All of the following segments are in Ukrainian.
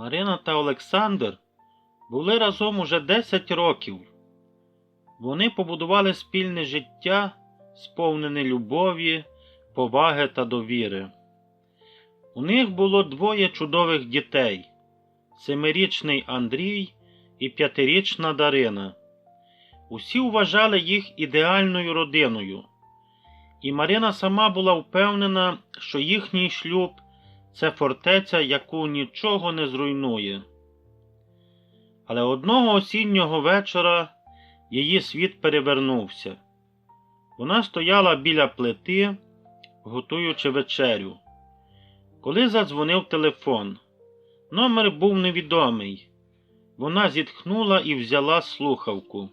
Марина та Олександр були разом уже 10 років. Вони побудували спільне життя, сповнене любові, поваги та довіри. У них було двоє чудових дітей семирічний Андрій і п'ятирічна Дарина. Усі вважали їх ідеальною родиною, і Марина сама була впевнена, що їхній шлюб це фортеця, яку нічого не зруйнує. Але одного осіннього вечора її світ перевернувся. Вона стояла біля плити, готуючи вечерю. Коли задзвонив телефон, номер був невідомий. Вона зітхнула і взяла слухавку.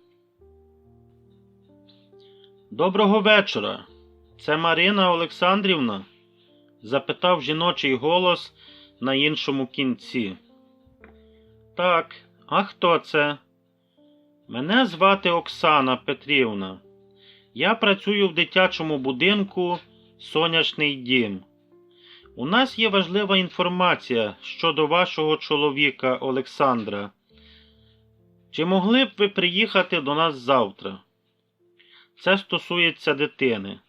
Доброго вечора. Це Марина Олександрівна? Запитав жіночий голос на іншому кінці. Так, а хто це? Мене звати Оксана Петрівна. Я працюю в дитячому будинку Сонячний дім. У нас є важлива інформація щодо вашого чоловіка Олександра. Чи могли б ви приїхати до нас завтра? Це стосується дитини.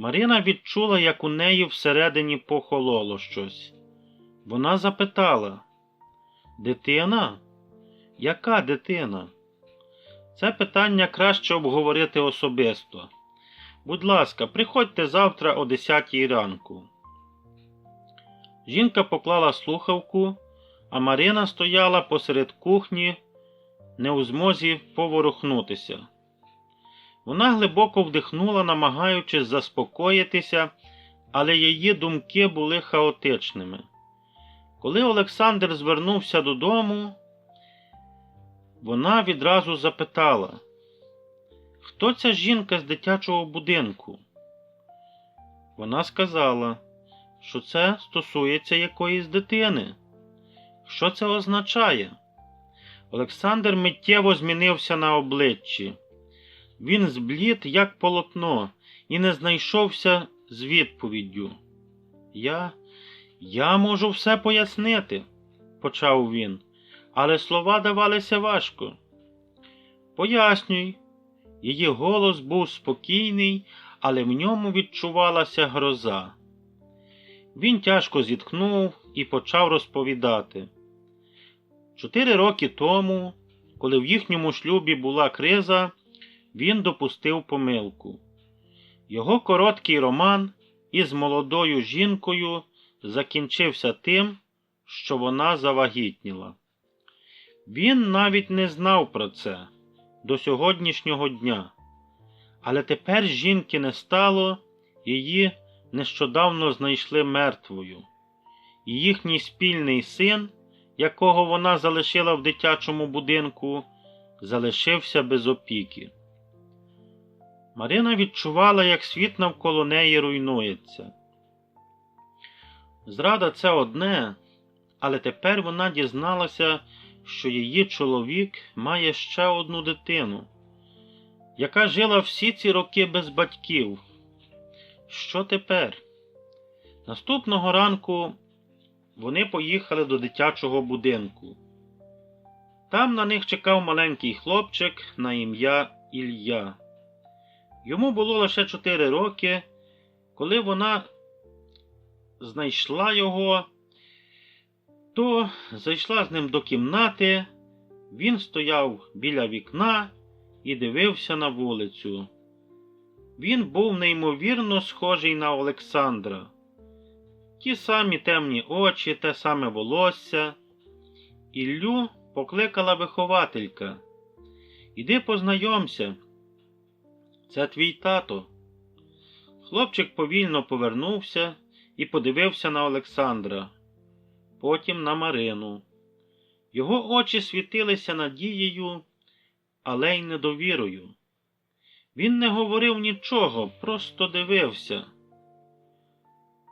Марина відчула, як у неї всередині похололо щось. Вона запитала: Дитина? Яка дитина? Це питання краще обговорити особисто. Будь ласка, приходьте завтра о 10 ранку. Жінка поклала слухавку, а Марина стояла посеред кухні, не у змозі поворухнутися. Вона глибоко вдихнула, намагаючись заспокоїтися, але її думки були хаотичними. Коли Олександр звернувся додому, вона відразу запитала, хто ця жінка з дитячого будинку? Вона сказала, що це стосується якоїсь дитини. Що це означає? Олександр миттєво змінився на обличчі. Він зблід, як полотно, і не знайшовся з відповіддю. Я. Я можу все пояснити, почав він, але слова давалися важко. Пояснюй. Її голос був спокійний, але в ньому відчувалася гроза. Він тяжко зітхнув і почав розповідати. Чотири роки тому, коли в їхньому шлюбі була криза, він допустив помилку. Його короткий роман із молодою жінкою закінчився тим, що вона завагітніла. Він навіть не знав про це до сьогоднішнього дня. Але тепер жінки не стало, її нещодавно знайшли мертвою, і їхній спільний син, якого вона залишила в дитячому будинку, залишився без опіки. Марина відчувала, як світ навколо неї руйнується. Зрада це одне, але тепер вона дізналася, що її чоловік має ще одну дитину, яка жила всі ці роки без батьків. Що тепер? Наступного ранку вони поїхали до дитячого будинку. Там на них чекав маленький хлопчик на ім'я Ілля. Йому було лише чотири роки, коли вона знайшла його, то зайшла з ним до кімнати, він стояв біля вікна і дивився на вулицю. Він був неймовірно схожий на Олександра. Ті самі темні очі, те саме волосся. Іллю покликала вихователька. Іди познайомся. Це твій тато. Хлопчик повільно повернувся і подивився на Олександра, потім на Марину. Його очі світилися надією, але й недовірою. Він не говорив нічого, просто дивився.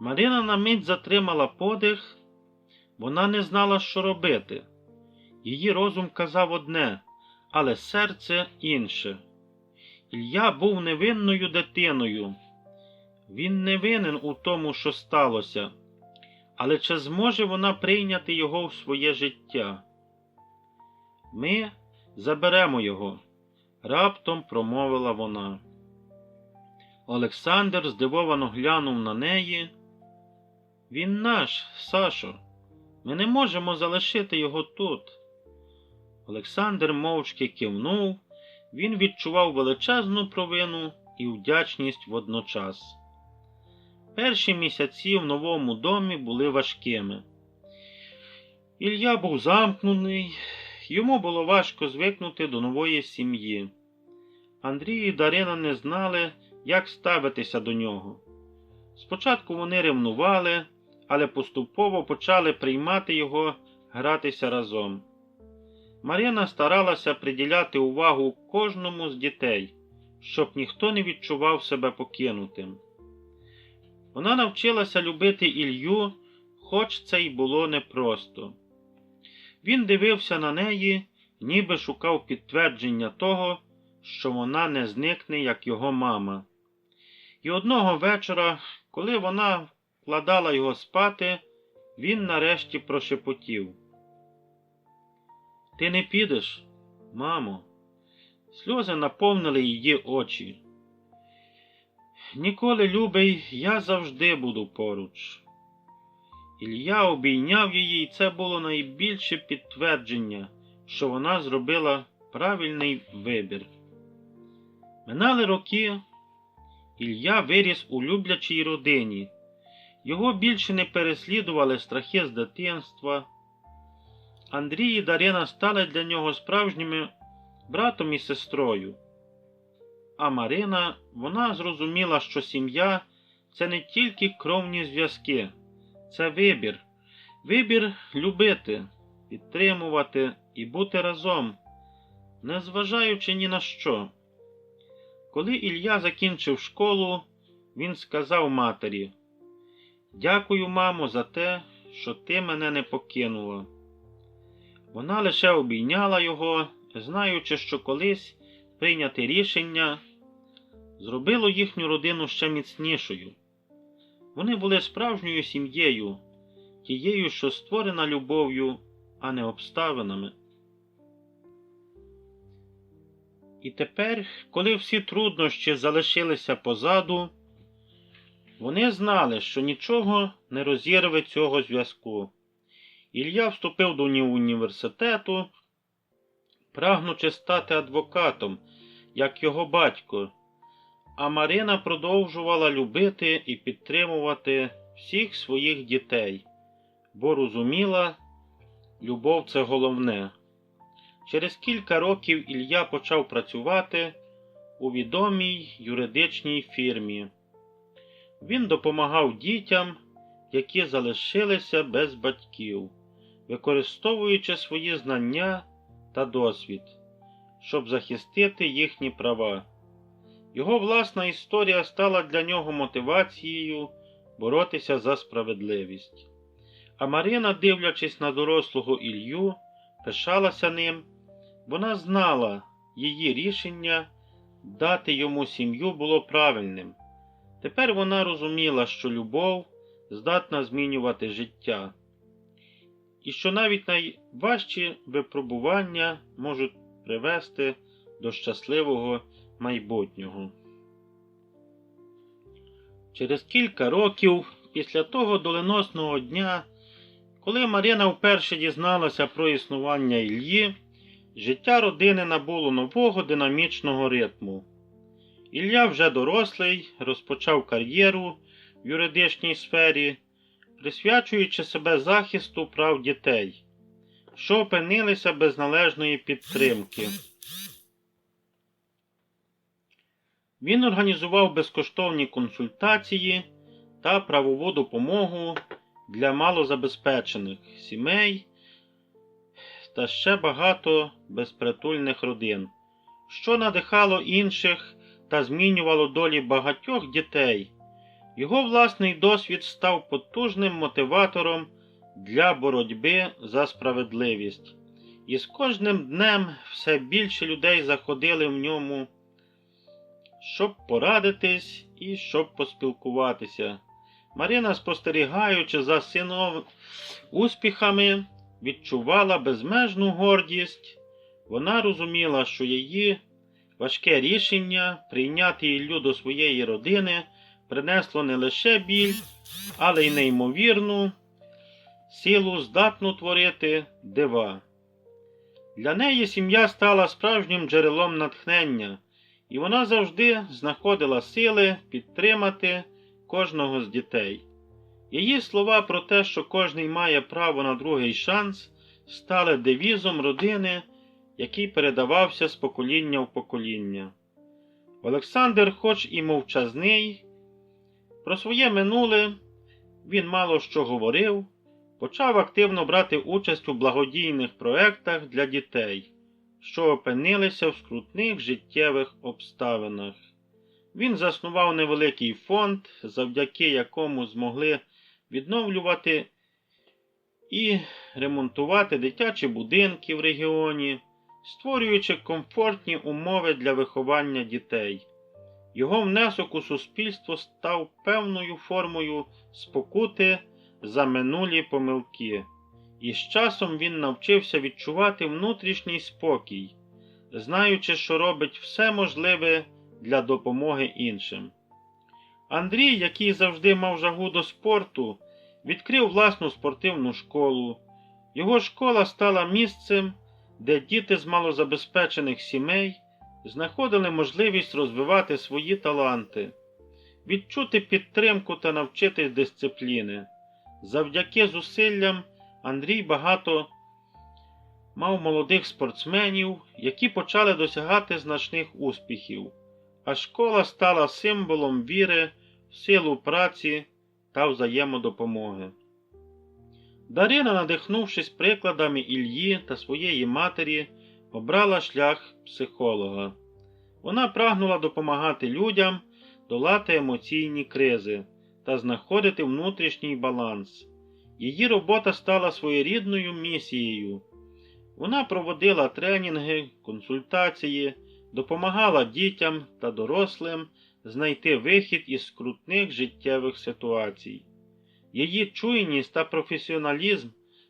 Марина на мить затримала подих, вона не знала, що робити. Її розум казав одне, але серце інше. Ілля був невинною дитиною. Він не винен у тому, що сталося, Але чи зможе вона прийняти його в своє життя? Ми заберемо його, раптом промовила вона. Олександр здивовано глянув на неї. Він наш, Сашо. Ми не можемо залишити його тут. Олександр мовчки кивнув, він відчував величезну провину і вдячність водночас. Перші місяці в новому домі були важкими. Ілля був замкнений, йому було важко звикнути до нової сім'ї. Андрій і Дарина не знали, як ставитися до нього. Спочатку вони ревнували, але поступово почали приймати його гратися разом. Марина старалася приділяти увагу кожному з дітей, щоб ніхто не відчував себе покинутим. Вона навчилася любити Ілью, хоч це й було непросто. Він дивився на неї, ніби шукав підтвердження того, що вона не зникне, як його мама. І одного вечора, коли вона вкладала його спати, він нарешті прошепотів. Ти не підеш, мамо. Сльози наповнили її очі. Ніколи, любий, я завжди буду поруч. Ілля обійняв її, і це було найбільше підтвердження, що вона зробила правильний вибір. Минали роки, Ілля виріс у люблячій родині. Його більше не переслідували страхи з дитинства. Андрій і Дарина стали для нього справжніми братом і сестрою. А Марина, вона зрозуміла, що сім'я це не тільки кровні зв'язки, це вибір. Вибір любити, підтримувати і бути разом, незважаючи ні на що. Коли Ілля закінчив школу, він сказав матері: Дякую, мамо, за те, що ти мене не покинула. Вона лише обійняла його, знаючи, що колись прийняте рішення зробило їхню родину ще міцнішою. Вони були справжньою сім'єю, тією, що створена любов'ю, а не обставинами. І тепер, коли всі труднощі залишилися позаду, вони знали, що нічого не розірве цього зв'язку. Ілля вступив до університету, прагнучи стати адвокатом, як його батько, а Марина продовжувала любити і підтримувати всіх своїх дітей, бо розуміла, любов це головне. Через кілька років Ілля почав працювати у відомій юридичній фірмі. Він допомагав дітям, які залишилися без батьків, використовуючи свої знання та досвід, щоб захистити їхні права. Його власна історія стала для нього мотивацією боротися за справедливість. А Марина, дивлячись на дорослого Ілью, пишалася ним. Вона знала, її рішення дати йому сім'ю було правильним. Тепер вона розуміла, що любов здатна змінювати життя, і що навіть найважчі випробування можуть привести до щасливого майбутнього. Через кілька років після того доленосного дня, коли Марина вперше дізналася про існування Іллі, життя родини набуло нового динамічного ритму. Ілля вже дорослий, розпочав кар'єру в юридичній сфері, присвячуючи себе захисту прав дітей, що опинилися без належної підтримки. Він організував безкоштовні консультації та правову допомогу для малозабезпечених сімей та ще багато безпритульних родин, що надихало інших та змінювало долі багатьох дітей. Його власний досвід став потужним мотиватором для боротьби за справедливість, і з кожним днем все більше людей заходили в ньому, щоб порадитись і щоб поспілкуватися. Марина, спостерігаючи за сином успіхами, відчувала безмежну гордість. Вона розуміла, що її важке рішення прийняти Іллю до своєї родини принесло не лише біль, але й неймовірну силу здатну творити дива. Для неї сім'я стала справжнім джерелом натхнення, і вона завжди знаходила сили підтримати кожного з дітей. Її слова про те, що кожний має право на другий шанс, стали девізом родини, який передавався з покоління в покоління. Олександр, хоч і мовчазний, про своє минуле він мало що говорив, почав активно брати участь у благодійних проектах для дітей, що опинилися в скрутних життєвих обставинах. Він заснував невеликий фонд, завдяки якому змогли відновлювати і ремонтувати дитячі будинки в регіоні, створюючи комфортні умови для виховання дітей. Його внесок у суспільство став певною формою спокути за минулі помилки, і з часом він навчився відчувати внутрішній спокій, знаючи, що робить все можливе для допомоги іншим. Андрій, який завжди мав жагу до спорту, відкрив власну спортивну школу. Його школа стала місцем, де діти з малозабезпечених сімей знаходили можливість розвивати свої таланти, відчути підтримку та навчитись дисципліни. Завдяки зусиллям Андрій багато мав молодих спортсменів, які почали досягати значних успіхів, а школа стала символом віри силу праці та взаємодопомоги. Дарина, надихнувшись прикладами Ільї та своєї матері, обрала шлях психолога. Вона прагнула допомагати людям долати емоційні кризи та знаходити внутрішній баланс. Її робота стала своєрідною місією. Вона проводила тренінги, консультації, допомагала дітям та дорослим знайти вихід із скрутних життєвих ситуацій. Її чуйність та професіоналізм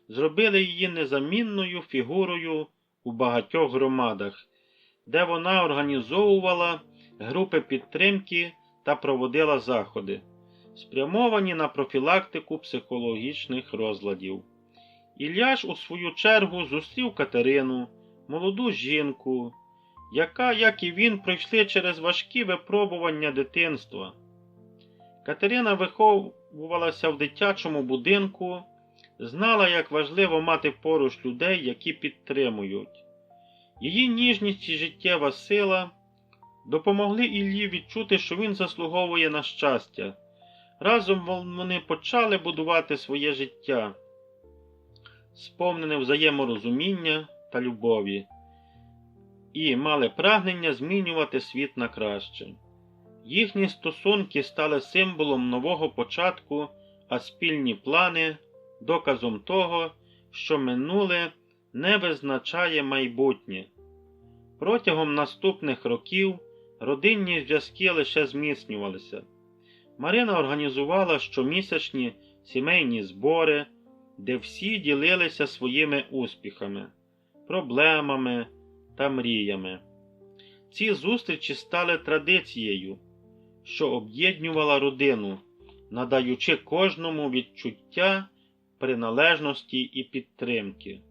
зробили її незамінною фігурою у багатьох громадах, де вона організовувала групи підтримки та проводила заходи, спрямовані на профілактику психологічних розладів. Ілляш, у свою чергу, зустрів Катерину, молоду жінку, яка, як і він, пройшли через важкі випробування дитинства. Катерина виховувалася в дитячому будинку, знала, як важливо мати поруч людей, які підтримують. Її ніжність і життєва сила допомогли Іллі відчути, що він заслуговує на щастя. Разом вони почали будувати своє життя, сповнене взаєморозуміння та любові, і мали прагнення змінювати світ на краще. Їхні стосунки стали символом нового початку, а спільні плани доказом того, що минуле не визначає майбутнє. Протягом наступних років родинні зв'язки лише зміцнювалися. Марина організувала щомісячні сімейні збори, де всі ділилися своїми успіхами, проблемами та мріями. Ці зустрічі стали традицією, що об'єднувала родину, надаючи кожному відчуття приналежності і підтримки.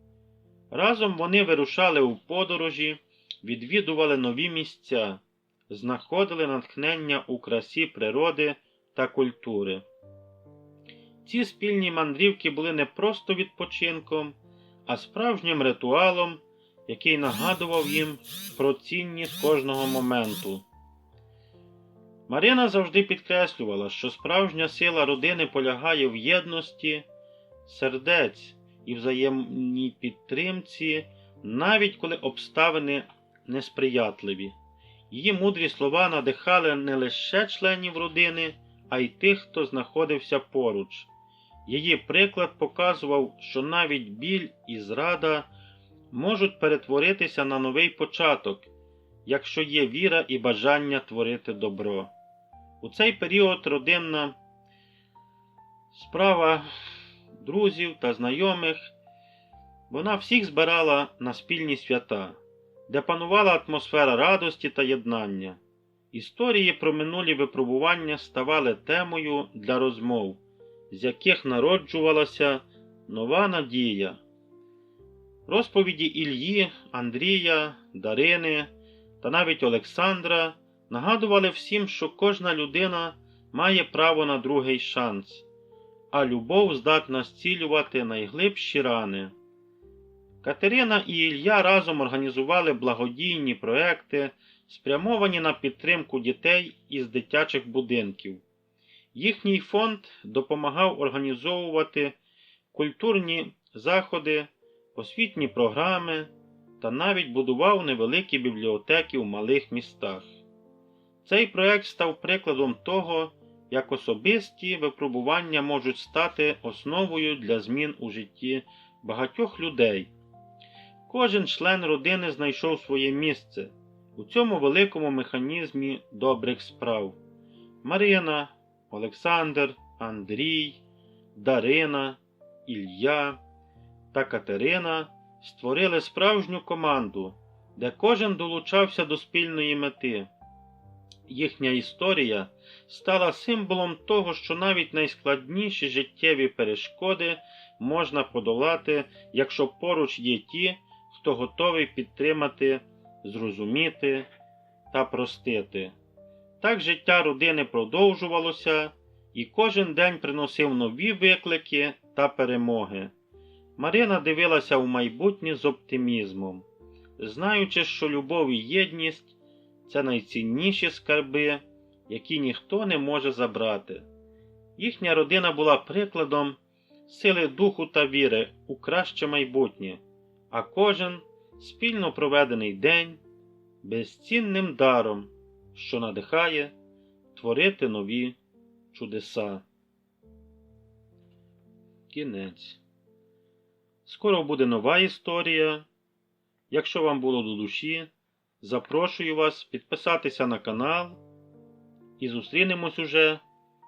Разом вони вирушали у подорожі, відвідували нові місця, знаходили натхнення у красі природи та культури. Ці спільні мандрівки були не просто відпочинком, а справжнім ритуалом, який нагадував їм про цінність кожного моменту. Марина завжди підкреслювала, що справжня сила родини полягає в єдності, сердець і взаємній підтримці, навіть коли обставини несприятливі. Її мудрі слова надихали не лише членів родини, а й тих, хто знаходився поруч. Її приклад показував, що навіть біль і зрада можуть перетворитися на новий початок, якщо є віра і бажання творити добро. У цей період родинна Справа друзів та знайомих. Вона всіх збирала на спільні свята, де панувала атмосфера радості та єднання. Історії про минулі випробування ставали темою для розмов, з яких народжувалася нова надія. Розповіді Ільї, Андрія, Дарини та навіть Олександра нагадували всім, що кожна людина має право на другий шанс, а любов здатна зцілювати найглибші рани. Катерина і Ілля разом організували благодійні проекти, спрямовані на підтримку дітей із дитячих будинків. Їхній фонд допомагав організовувати культурні заходи, освітні програми та навіть будував невеликі бібліотеки в малих містах. Цей проект став прикладом того, як особисті випробування можуть стати основою для змін у житті багатьох людей. Кожен член родини знайшов своє місце у цьому великому механізмі добрих справ. Марина, Олександр, Андрій, Дарина, Ілля та Катерина створили справжню команду, де кожен долучався до спільної мети. Їхня історія стала символом того, що навіть найскладніші життєві перешкоди можна подолати, якщо поруч є ті, хто готовий підтримати, зрозуміти та простити. Так життя родини продовжувалося, і кожен день приносив нові виклики та перемоги. Марина дивилася в майбутнє з оптимізмом, знаючи, що любов і єдність це найцінніші скарби, які ніхто не може забрати. Їхня родина була прикладом сили духу та віри у краще майбутнє, а кожен спільно проведений день безцінним даром, що надихає творити нові чудеса. Кінець. Скоро буде нова історія. Якщо вам було до душі, запрошую вас підписатися на канал і зустрінемось уже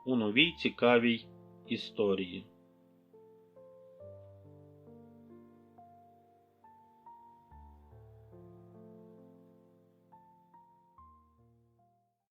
у новій цікавій історії.